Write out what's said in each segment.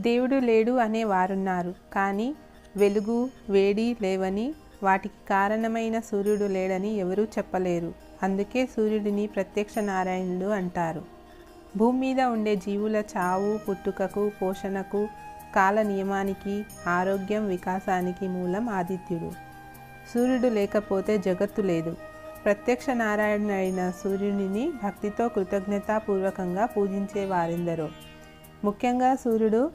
దేవుడు లేడు అనే వారున్నారు. కానీ వెలుగు వేడి లేవని వాటికి కారణమైన సూర్యుడు లేడని ఎవరూ చెప్పలేరు. అందుకే సూర్యుడిని ప్రత్యక్ష నారాయణుడు అంటారు. భూమి మీద ఉండే జీవుల చావు పుట్టుకకు పోషణకు కాల నియమానికి ఆరోగ్యం వికాసానికి మూలం ఆదిత్యుడు. సూర్యుడు లేకపోతే జగత్తు లేదు. ప్రత్యక్ష నారాయణ అయిన సూర్యుడిని భక్తితో కృతజ్ఞతాపూర్వకంగా పూజించే వారెందరో. ముఖ్యంగా సూర్యుడు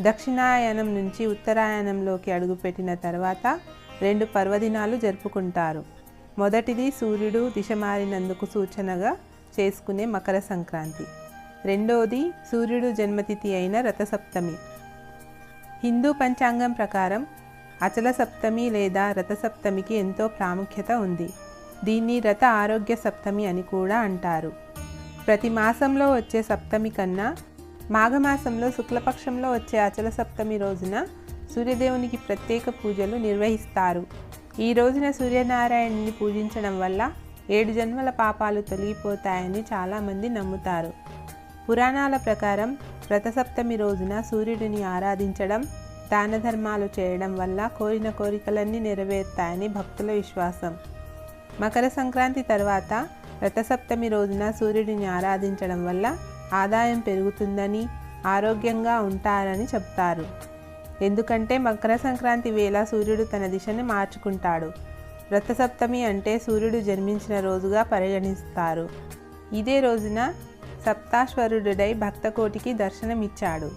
దక్షిణాయనం నుంచి ఉత్తరాయణంలోకి అడుగుపెట్టిన తర్వాత రెండు పర్వదినాలు జరుపుకుంటారు. మొదటిది సూర్యుడు దిశ మారినందుకు సూచనగా చేసుకునే మకర సంక్రాంతి. రెండోది సూర్యుడు జన్మతిథి అయిన రథసప్తమి. హిందూ పంచాంగం ప్రకారం అచల సప్తమి లేదా రథసప్తమికి ఎంతో ప్రాముఖ్యత ఉంది. దీన్ని రథ ఆరోగ్య సప్తమి అని కూడా అంటారు. ప్రతి మాసంలో వచ్చే సప్తమి కన్నా మాఘమాసంలో శుక్లపక్షంలో వచ్చే అచల సప్తమి రోజున సూర్యదేవునికి ప్రత్యేక పూజలు నిర్వహిస్తారు. ఈ రోజున సూర్యనారాయణుని పూజించడం వల్ల ఏడు జన్మల పాపాలు తొలగిపోతాయని చాలామంది నమ్ముతారు. పురాణాల ప్రకారం రథసప్తమి రోజున సూర్యుడిని ఆరాధించడం దాన ధర్మాలు చేయడం వల్ల కోరిన కోరికలన్నీ నెరవేరుతాయని భక్తుల విశ్వాసం. మకర సంక్రాంతి తర్వాత రథసప్తమి రోజున సూర్యుడిని ఆరాధించడం వల్ల ఆదాయం పెరుగుతుందని ఆరోగ్యంగా ఉంటారని చెప్తారు. ఎందుకంటే మకర సంక్రాంతి వేళ సూర్యుడు తన దిశని మార్చుకుంటాడు. రథసప్తమి అంటే సూర్యుడు జన్మించిన రోజుగా పరిగణిస్తారు. ఇదే రోజున సప్తాశ్వరుడై భక్తకోటికి దర్శనమిచ్చాడు.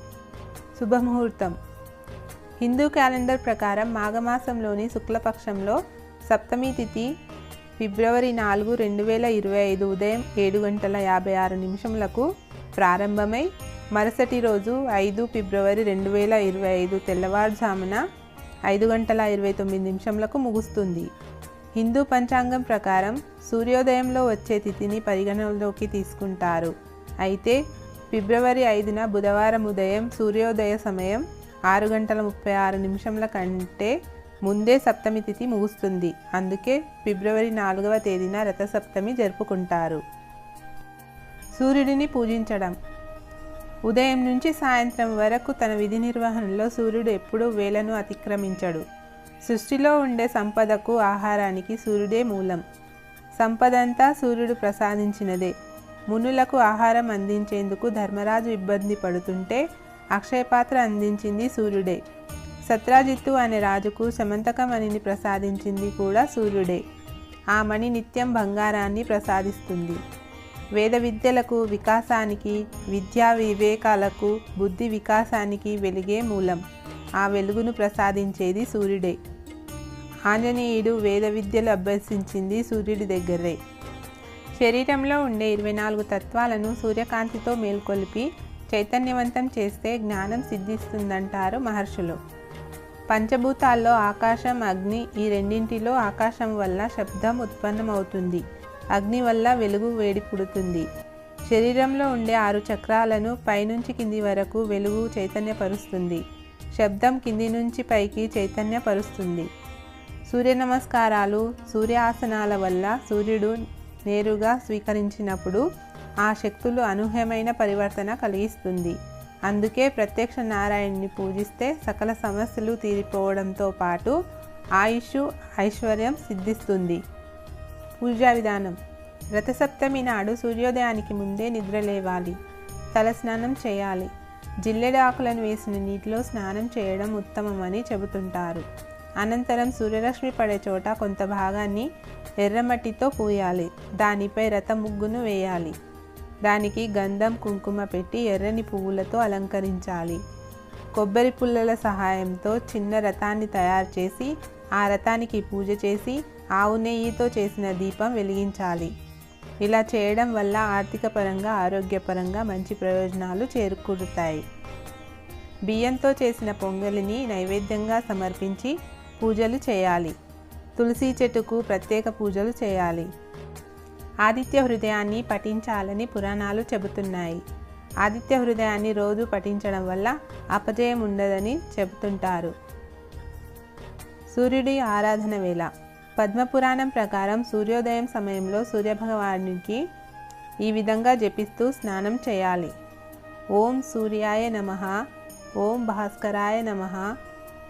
శుభముహూర్తం. హిందూ క్యాలెండర్ ప్రకారం మాఘమాసంలోని శుక్లపక్షంలో సప్తమి తిథి ఫిబ్రవరి నాలుగు రెండు వేల ఇరవై ఐదు ఉదయం ఏడు గంటల యాభై ఆరు నిమిషములకు ప్రారంభమై మరుసటి రోజు ఐదు ఫిబ్రవరి రెండు వేల ఇరవై ఐదు తెల్లవారుజామున ఐదు గంటల ఇరవై తొమ్మిది నిమిషంలకు ముగుస్తుంది. హిందూ పంచాంగం ప్రకారం సూర్యోదయంలో వచ్చే తిథిని పరిగణనలోకి తీసుకుంటారు. అయితే ఫిబ్రవరి ఐదున బుధవారం ఉదయం సూర్యోదయ సమయం ఆరు గంటల ముప్పై ఆరు నిమిషంల కంటే ముందే సప్తమి తిథి ముగుస్తుంది. అందుకే ఫిబ్రవరి నాలుగవ తేదీన రథసప్తమి జరుపుకుంటారు. సూర్యుడిని పూజించడం. ఉదయం నుంచి సాయంత్రం వరకు తన విధి నిర్వహణలో సూర్యుడు ఎప్పుడూ వేలను అతిక్రమించడు. సృష్టిలో ఉండే సంపదకు ఆహారానికి సూర్యుడే మూలం. సంపదంతా సూర్యుడు ప్రసాదించినదే. మునులకు ఆహారం అందించేందుకు ధర్మరాజు ఇబ్బంది పడుతుంటే అక్షయపాత్ర అందించింది సూర్యుడే. సత్రాజిత్తు అనే రాజుకు సమంతకమణిని ప్రసాదించింది కూడా సూర్యుడే. ఆ మణి నిత్యం బంగారాన్ని ప్రసాదిస్తుంది. వేద విద్యలకు వికాసానికి విద్యా వివేకాలకు బుద్ధి వికాసానికి వెలిగే మూలం. ఆ వెలుగును ప్రసాదించేది సూర్యుడే. ఆంజనేయుడు వేద విద్యలు అభ్యసించింది సూర్యుడి దగ్గరే. శరీరంలో ఉండే ఇరవై నాలుగు తత్వాలను సూర్యకాంతితో మేల్కొల్పి చైతన్యవంతం చేస్తే జ్ఞానం సిద్ధిస్తుందంటారు మహర్షులు. పంచభూతాల్లో ఆకాశం అగ్ని ఈ రెండింటిలో ఆకాశం వల్ల శబ్దం ఉత్పన్నమవుతుంది. అగ్ని వల్ల వెలుగు వేడి పుడుతుంది శరీరంలో ఉండే ఆరు చక్రాలను పైనుంచి కింది వరకు వెలుగు చైతన్యపరుస్తుంది. శబ్దం కింది నుంచి పైకి చైతన్యపరుస్తుంది. సూర్య నమస్కారాలు సూర్యాసనాల వల్ల సూర్యుడు నేరుగా స్వీకరించినప్పుడు ఆ శక్తులు అనూహ్యమైన పరివర్తన కలిగిస్తుంది. అందుకే ప్రత్యక్ష నారాయణ్ని పూజిస్తే సకల సమస్యలు తీరిపోవడంతో పాటు ఆయుష్ ఐశ్వర్యం సిద్ధిస్తుంది. పూజా విధానం. రథసప్తమి నాడు సూర్యోదయానికి ముందే నిద్ర లేవాలి. తలస్నానం చేయాలి. జిల్లెడ ఆకులను వేసిన నీటిలో స్నానం చేయడం ఉత్తమమని చెబుతుంటారు. అనంతరం సూర్యరశ్మి పడే చోట కొంత భాగాన్ని ఎర్రమట్టితో పూయాలి. దానిపై రథ ముగ్గును వేయాలి. దానికి గంధం కుంకుమ పెట్టి ఎర్రని పువ్వులతో అలంకరించాలి. కొబ్బరి పుల్లల సహాయంతో చిన్న రథాన్ని తయారు చేసి ఆ రథానికి పూజ చేసి ఆవు నెయ్యితో చేసిన దీపం వెలిగించాలి. ఇలా చేయడం వల్ల ఆర్థిక పరంగా ఆరోగ్యపరంగా మంచి ప్రయోజనాలు చేరుకుంటాయి బియ్యంతో చేసిన పొంగలిని నైవేద్యంగా సమర్పించి పూజలు చేయాలి. తులసి చెట్టుకు ప్రత్యేక పూజలు చేయాలి. ఆదిత్య హృదయాన్ని పఠించాలని పురాణాలు చెబుతున్నాయి. ఆదిత్య హృదయాన్ని రోజు పఠించడం వల్ల అపజయం ఉండదని చెబుతుంటారు. సూర్యుడి ఆరాధన వేళ. పద్మపురాణం ప్రకారం సూర్యోదయం సమయంలో సూర్యభగవానికి ఈ విధంగా జపిస్తూ స్నానం చేయాలి. ఓం సూర్యాయ నమ ఓం భాస్కరాయ నమ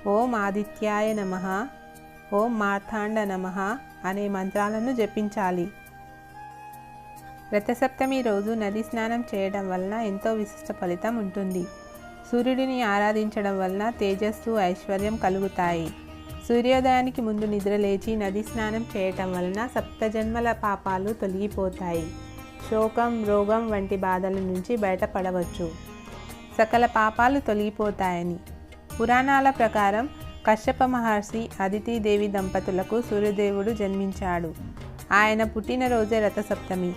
ఓం ఆదిత్యాయ నమ ఓం మార్తాండ నమ అనే మంత్రాలను జపించాలి. రథసప్తమి రోజు నది స్నానం చేయడం వలన ఎంతో విశిష్ట ఫలితం ఉంటుంది. సూర్యుడిని ఆరాధించడం వలన తేజస్సు ఐశ్వర్యం కలుగుతాయి. సూర్యోదయానికి ముందు నిద్రలేచి నది స్నానం చేయటం వలన సప్తజన్మల పాపాలు తొలగిపోతాయి. శోకం రోగం వంటి బాధల నుంచి బయటపడవచ్చు. సకల పాపాలు తొలగిపోతాయని. పురాణాల ప్రకారం కశ్యప మహర్షి అదితిదేవి దంపతులకు సూర్యదేవుడు జన్మించాడు. ఆయన పుట్టినరోజే రథసప్తమి.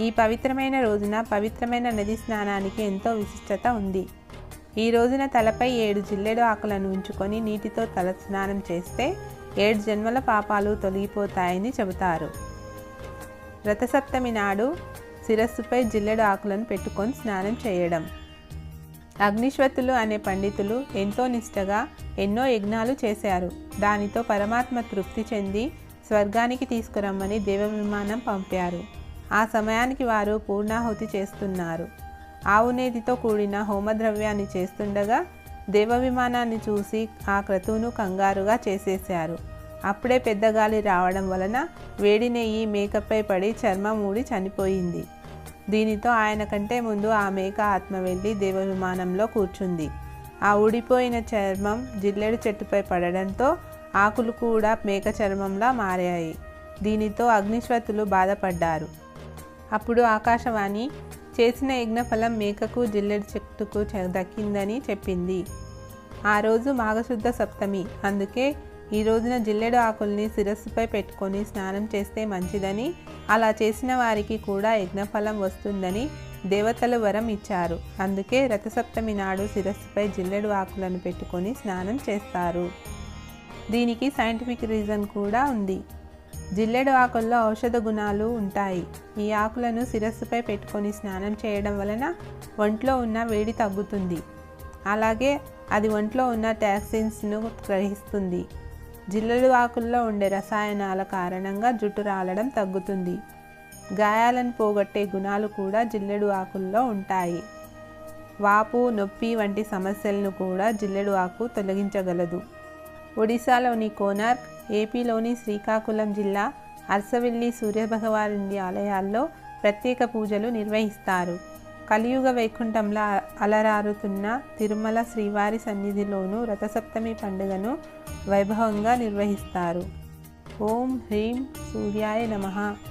ఈ పవిత్రమైన రోజున పవిత్రమైన నది స్నానానికి ఎంతో విశిష్టత ఉంది. ఈ రోజున తలపై ఏడు జిల్లెడు ఆకులను ఉంచుకొని నీటితో తల స్నానం చేస్తే ఏడు జన్మల పాపాలు తొలగిపోతాయని చెబుతారు. రథసప్తమి నాడు శిరస్సుపై జిల్లెడు ఆకులను పెట్టుకొని స్నానం చేయడం. అగ్నిశ్వతులు అనే పండితులు ఎంతో నిష్టగా ఎన్నో యజ్ఞాలు చేశారు. దానితో పరమాత్మ తృప్తి చెంది స్వర్గానికి తీసుకురమ్మని దేవ విమానం పంపారు. ఆ సమయానికి వారు పూర్ణాహుతి చేస్తున్నారు. ఆవు నేతితో కూడిన హోమద్రవ్యాన్ని చేస్తుండగా దేవవిమానాన్ని చూసి ఆ క్రతువును కంగారుగా చేసేశారు. అప్పుడే పెద్ద గాలి రావడం వలన వేడి నెయ్యి మేకపై పడి చర్మం ఊడి చనిపోయింది. దీనితో ఆయన కంటే ముందు ఆ మేక ఆత్మ వెళ్ళి దేవ విమానంలో కూర్చుంది. ఆ ఊడిపోయిన చర్మం జిల్లెడు చెట్టుపై పడడంతో ఆకులు కూడా మేక చర్మంలా మారాయి. దీనితో అగ్నిశ్వతులు బాధపడ్డారు. అప్పుడు ఆకాశవాణి చేసిన యజ్ఞఫలం మేకకు జిల్లెడు చెట్టుకు దక్కిందని చెప్పింది. ఆ రోజు మాఘశుద్ధ సప్తమి. అందుకే ఈ రోజున జిల్లెడు ఆకుల్ని శిరస్సుపై పెట్టుకొని స్నానం చేస్తే మంచిదని అలా చేసిన వారికి కూడా యజ్ఞఫలం వస్తుందని దేవతలు వరం ఇచ్చారు. అందుకే రథసప్తమి నాడు శిరస్సుపై జిల్లెడు ఆకులను పెట్టుకొని స్నానం చేస్తారు. దీనికి సైంటిఫిక్ రీజన్ కూడా ఉంది. జిల్లెడు ఆకుల్లో ఔషధ గుణాలు ఉంటాయి. ఈ ఆకులను శిరస్సుపై పెట్టుకొని స్నానం చేయడం వలన ఒంట్లో ఉన్న వేడి తగ్గుతుంది. అలాగే అది ఒంట్లో ఉన్న టాక్సిన్స్ను గ్రహిస్తుంది. జిల్లెడు ఆకుల్లో ఉండే రసాయనాల కారణంగా జుట్టు రాలడం తగ్గుతుంది. గాయాలను పోగొట్టే గుణాలు కూడా జిల్లెడు ఆకుల్లో ఉంటాయి. వాపు నొప్పి వంటి సమస్యలను కూడా జిల్లెడు ఆకు తొలగించగలదు. ఒడిశాలోని కోనార్క్ ఏపీలోని శ్రీకాకుళం జిల్లా అర్సవిల్లి సూర్యభగవానుడి ఆలయాల్లో ప్రత్యేక పూజలు నిర్వహిస్తారు. కలియుగ వైకుంఠంలో అలరారుతున్న తిరుమల శ్రీవారి సన్నిధిలోనూ రథసప్తమి పండుగను వైభవంగా నిర్వహిస్తారు. ఓం హ్రీం సూర్యాయ నమః.